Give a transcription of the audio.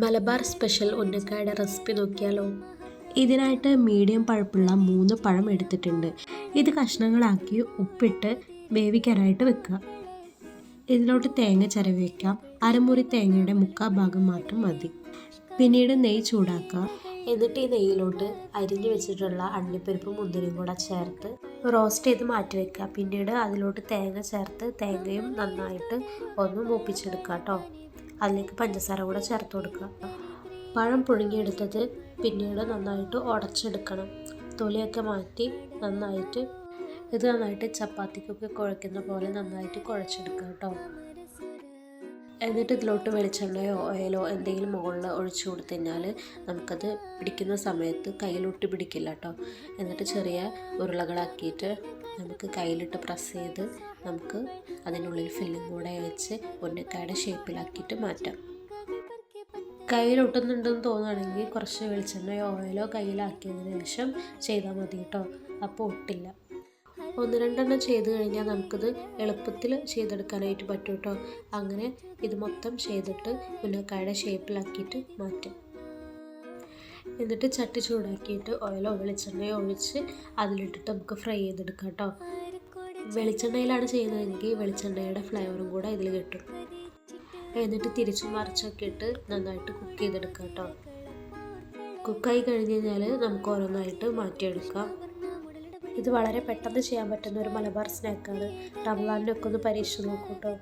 Malabar special ഉന്നക്കായുടെ recipe നോക്കിയാലോ? ഇതിനായിട്ട് medium പഴുപ്പുള്ള മൂന്ന് പഴം എടുത്തിട്ടുണ്ട്. ഇത് കഷ്ണങ്ങളാക്കി ഉപ്പിട്ട് വേവിക്കാനായിട്ട് വെക്കുക. ഇതിലോട്ട് തേങ്ങ ചിരവി വയ്ക്കാം അരമുറി തേങ്ങയുടെ മുക്കാൽ ഭാഗം മാത്രം മതി. പിന്നീട് നെയ്യ് ചൂടാക്കുക. എന്നിട്ട് ഈ നെയ്യിലോട്ട് അരിഞ്ഞു വെച്ചിട്ടുള്ള അണ്ടിപ്പരിപ്പും മുന്തിരിയും കൂടെ ചേർത്ത് റോസ്റ്റ് ചെയ്ത് മാറ്റി വെക്കുക. പിന്നീട് അതിലോട്ട് തേങ്ങ ചേർത്ത് തേങ്ങയും നന്നായിട്ട് ഒന്ന് മൂപ്പിച്ചെടുക്കുക കേട്ടോ. അതിലേക്ക് പഞ്ചസാര കൂടെ ചേർത്ത് കൊടുക്കുക. പഴം പുഴുങ്ങിയെടുത്തത് പിന്നീട് നന്നായിട്ട് ഉടച്ചെടുക്കണം. തൊലിയൊക്കെ മാറ്റി നന്നായിട്ട് ഇത് നന്നായിട്ട് ചപ്പാത്തിക്കൊക്കെ കുഴക്കുന്ന പോലെ നന്നായിട്ട് കുഴച്ചെടുക്കുക കേട്ടോ. എന്നിട്ട് ഇതിലോട്ട് വെളിച്ചെണ്ണയോ ഓയിലോ എന്തെങ്കിലും മുകളിൽ ഒഴിച്ചു കൊടുത്തുകഴിഞ്ഞാൽ നമുക്കത് പിടിക്കുന്ന സമയത്ത് കയ്യിലൊട്ടി പിടിക്കില്ല കേട്ടോ. എന്നിട്ട് ചെറിയ ഉരുളകളാക്കിയിട്ട് നമുക്ക് കയ്യിലിട്ട് പ്രസ് ചെയ്ത് നമുക്ക് അതിനുള്ളിൽ ഫില്ലിംഗ് കൂടെ വെച്ച് ഉന്നക്കായുടെ ഷേപ്പിലാക്കിയിട്ട് മാറ്റാം. കയ്യിലൊട്ടുന്നുണ്ടെന്ന് തോന്നുകയാണെങ്കിൽ കുറച്ച് വെളിച്ചെണ്ണയോ ഓയിലോ കയ്യിലാക്കിയതിന് ശേഷം ചെയ്താൽ മതി കേട്ടോ. അപ്പോൾ ഒട്ടില്ല. ഒന്ന് രണ്ടെണ്ണം ചെയ്ത് കഴിഞ്ഞാൽ നമുക്കിത് എളുപ്പത്തിൽ ചെയ്തെടുക്കാനായിട്ട് പറ്റും കേട്ടോ അങ്ങനെ ഇത് മൊത്തം ചെയ്തിട്ട് മുന്നക്കായുടെ ഷേപ്പിലാക്കിയിട്ട് മാറ്റാം. എന്നിട്ട് ചട്ടി ചൂടാക്കിയിട്ട് ഓയിലോ വെളിച്ചെണ്ണയോ ഒഴിച്ച് അതിലിട്ടിട്ട് നമുക്ക് ഫ്രൈ ചെയ്തെടുക്കാം കേട്ടോ വെളിച്ചെണ്ണയിലാണ് ചെയ്യുന്നതെങ്കിൽ വെളിച്ചെണ്ണയുടെ ഫ്ലേവറും കൂടെ ഇതിൽ കിട്ടും. എന്നിട്ട് തിരിച്ചും മറിച്ചൊക്കെ ഇട്ട് നന്നായിട്ട് കുക്ക് ചെയ്തെടുക്കാം കേട്ടോ കുക്കായി കഴിഞ്ഞ് കഴിഞ്ഞാൽ നമുക്ക് ഓരോന്നായിട്ട് മാറ്റിയെടുക്കാം. ഇത് വളരെ പെട്ടെന്ന് ചെയ്യാൻ പറ്റുന്ന ഒരു മലബാർ സ്നാക്കാണ്. റമദാനിനൊക്കെ ഒന്ന് പരീക്ഷിച്ച് നോക്കൂ കേട്ടോ